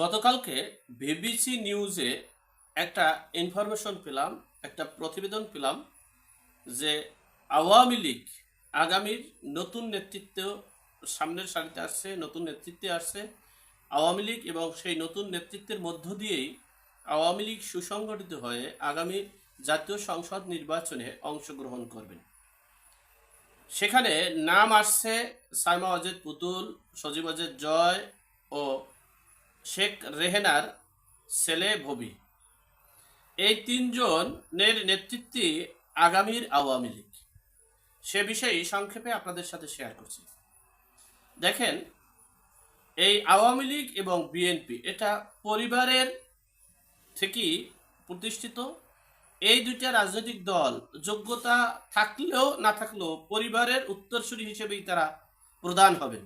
গতকালকে বিবিসি নিউজে একটা ইনফরমেশন পেলাম, একটা প্রতিবেদন পেলাম যে আওয়ামী লীগ আগামীর নতুন নেতৃত্ব সামনের সারিতে আসছে, নতুন নেতৃত্বে আসছে। আওয়ামী লীগ এবং সেই নতুন নেতৃত্বের মধ্য দিয়েই আওয়ামী লীগ সুসংগঠিত হয়ে আগামী জাতীয় সংসদ নির্বাচনে অংশগ্রহণ করবেন। সেখানে নাম আসছে সাইমা অজেদ পুতুল, সজীব অজেদ জয় ও শেখ রেহেনার ছেলে ভবি। এই তিনজনের নেতৃত্বে আগামীর আওয়ামী লীগ। সে বিষয়ে সংক্ষেপে আপনাদের সাথে শেয়ার করছি। দেখেন, এই আওয়ামী লীগ এবং বিএনপি, এটা পরিবারের থেকেই প্রতিষ্ঠিত। এই দুইটা রাজনৈতিক দল যোগ্যতা থাকলেও না থাকলেও পরিবারের উত্তরসূরি হিসেবেই তারা প্রধান হবেন।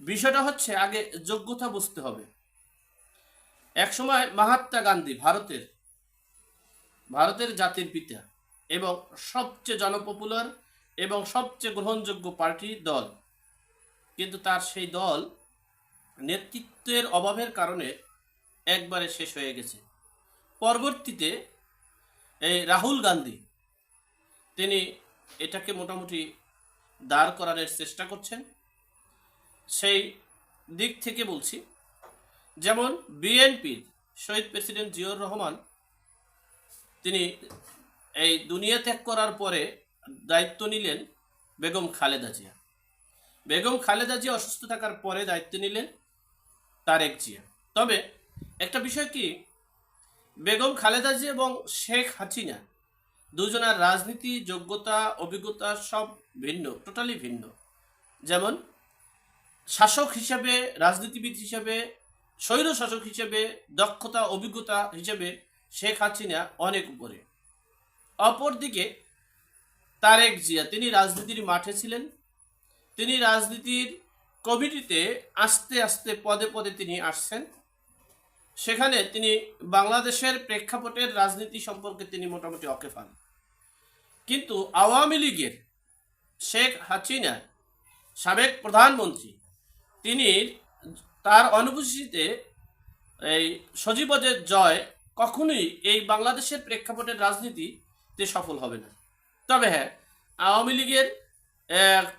বিষয়টা হচ্ছে আগে যোগ্যতা বুঝতে হবে। একসময় মহাত্মা গান্ধী ভারতের ভারতের জাতির পিতা এবং সবচেয়ে জনপপুলার এবং সবচেয়ে গ্রহণযোগ্য পার্টি দল। কিন্তু তার সেই দল নেতৃত্বের অভাবের কারণে একবারে শেষ হয়ে গেছে। পরবর্তীতে এই রাহুল গান্ধী, তিনি এটাকে মোটামুটি দাঁড় করানোর চেষ্টা করছেন। সেই দিক থেকে বলছি, যেমন বিএনপির শহীদ প্রেসিডেন্ট জিয়র রহমান, তিনি এই দুনিয়া ত্যাগ করার পরে দায়িত্ব নিলেন বেগম খালেদা জিয়া। বেগম খালেদা জিয়া অসুস্থ থাকার পরে দায়িত্ব নিলেন তারেক জিয়া। তবে একটা বিষয় কি, বেগম খালেদা জিয়া এবং শেখ হাসিনা দুজনের রাজনীতি, যোগ্যতা, অভিজ্ঞতা সব ভিন্ন টোটালি ভিন্ন। যেমন শাসক হিসেবে, রাজনীতিবিদ হিসেবে, স্বৈর শাসক হিসেবে, দক্ষতা, অভিজ্ঞতা হিসেবে শেখ হাসিনা অনেক উপরে। অপরদিকে তারেক জিয়া, তিনি রাজনীতির মাঠে ছিলেন। তিনি রাজনীতির কমিটিতে আস্তে আস্তে পদে পদে তিনি আসছেন। সেখানে তিনি বাংলাদেশের প্রেক্ষাপটের রাজনীতি সম্পর্কে তিনি মোটামুটি অকেফান কিন্তু আওয়ামী লীগের শেখ হাসিনা, সাবেক প্রধানমন্ত্রী তিনি তার অনুপস্থিতিতে এই সজীবদের জয় কখনোই এই বাংলাদেশের প্রেক্ষাপটের রাজনীতিতে সফল হবে না। তবে হ্যাঁ আওয়ামী লীগের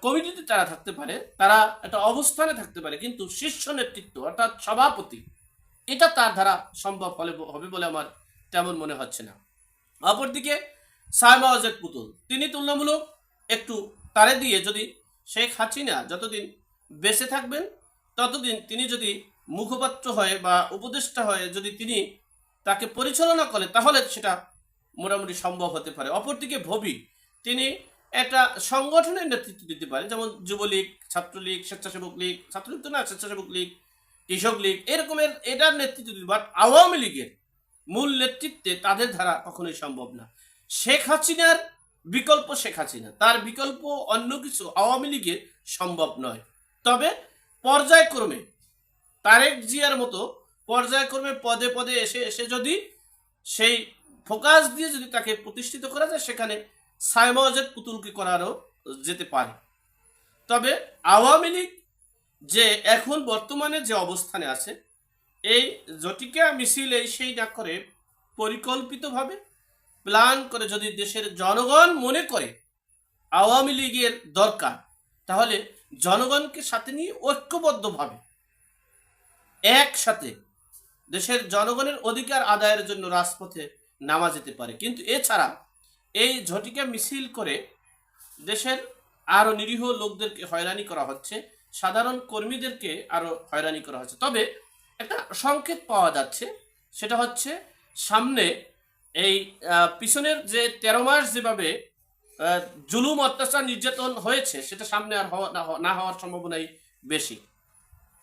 কমিটিতে তারা থাকতে পারে, তারা একটা অবস্থানে থাকতে পারে, কিন্তু শীর্ষ নেতৃত্ব অর্থাৎ সভাপতি, এটা তার দ্বারা সম্ভব হলে, হবে বলে আমার তেমন মনে হচ্ছে না। অপরদিকে সাইমা অজেদ পুতুল, তিনি তুলনামূলক একটু তারে দিয়ে যদি শেখ হাসিনা যতদিন বেঁচে থাকবেন ততদিন তিনি যদি মুখপাত্র হয়ে বা উপদেষ্টা হয়ে, যদি তিনি তাকে পরিচালনা করে, তাহলে সেটা মোটামুটি সম্ভব হতে পারে। অপরদিকে ভবি, তিনি একটা সংগঠনের নেতৃত্ব দিতে পারে, যেমন যুবলীগ, ছাত্রলীগ, স্বেচ্ছাসেবক লীগ, ছাত্রলীগ তো না, স্বেচ্ছাসেবক লীগ, কৃষক লীগ, এরকমের এটার নেতৃত্ব দিতে বাট আওয়ামী লীগের মূল নেতৃত্বে তাদের ধারা কখনোই সম্ভব না। শেখ হাসিনার বিকল্প শেখ হাসিনা, তার বিকল্প অন্য কিছু আওয়ামী লীগের সম্ভব নয়। তবে পর্যায়ক্রমে, তারেক জিয়ার মতো পর্যায়ক্রমে পদে পদে এসে এসে যদি সেই ফোকাস দিয়ে যদি তাকে প্রতিষ্ঠিত করা যায়, সেখানে সাইমজেদ পুতুলকে করারও যেতে পারে। তবে আওয়ামী লীগ যে এখন বর্তমানে যে অবস্থানে আছে, এই জটিকা মিছিল, এই সেই না করে পরিকল্পিতভাবে প্ল্যান করে যদি দেশের জনগণ মনে করে আওয়ামী লীগের দরকার, তাহলে জনগণকে সাথে নিয়ে ঐক্যবদ্ধভাবে একসাথে দেশের জনগণের অধিকার আদায়ের জন্য রাজপথে নামা যেতে পারে। কিন্তু এছাড়া এই ঝটিকা মিছিল করে দেশের আরও নিরীহ লোকদেরকে হয়রানি করা হচ্ছে, সাধারণ কর্মীদেরকে আরও হয়রানি করা হচ্ছে। তবে একটা সংকেত পাওয়া যাচ্ছে, সেটা হচ্ছে সামনে এই পিছনের যে তেরো মাস যেভাবে জুলুম, অত্যাচার নির্যাতন হয়েছে, সেটা সামনে আর হওয়া না হওয়ার সম্ভাবনাই বেশি।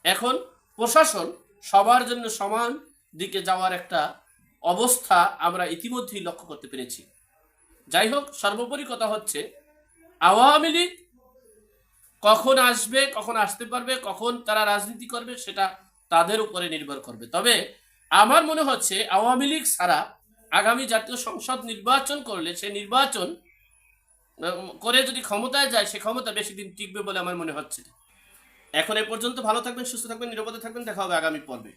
এখন প্রশাসন সবার জন্য সমান দিকে যাওয়ার একটা অবস্থা আমরা ইতিমধ্যেই লক্ষ্য করতে পেরেছি। যাই হোক, সর্বোপরি কথা হচ্ছে, আওয়ামী লীগ কখন আসবে, কখন আসতে পারবে, কখন তারা রাজনীতি করবে, সেটা তাদের উপরে নির্ভর করবে। তবে আমার মনে হচ্ছে, আওয়ামী লীগ ছাড়া আগামী জাতীয় সংসদ নির্বাচন করলে সে নির্বাচন করে যদি ক্ষমতায় যায়, সে ক্ষমতা বেশি দিন টিকবে বলে আমার মনে হচ্ছে। এখন এ পর্যন্ত ভালো থাকবেন, সুস্থ থাকবেন, নিরাপদে থাকবেন, দেখা হবে আগামী পর্বে।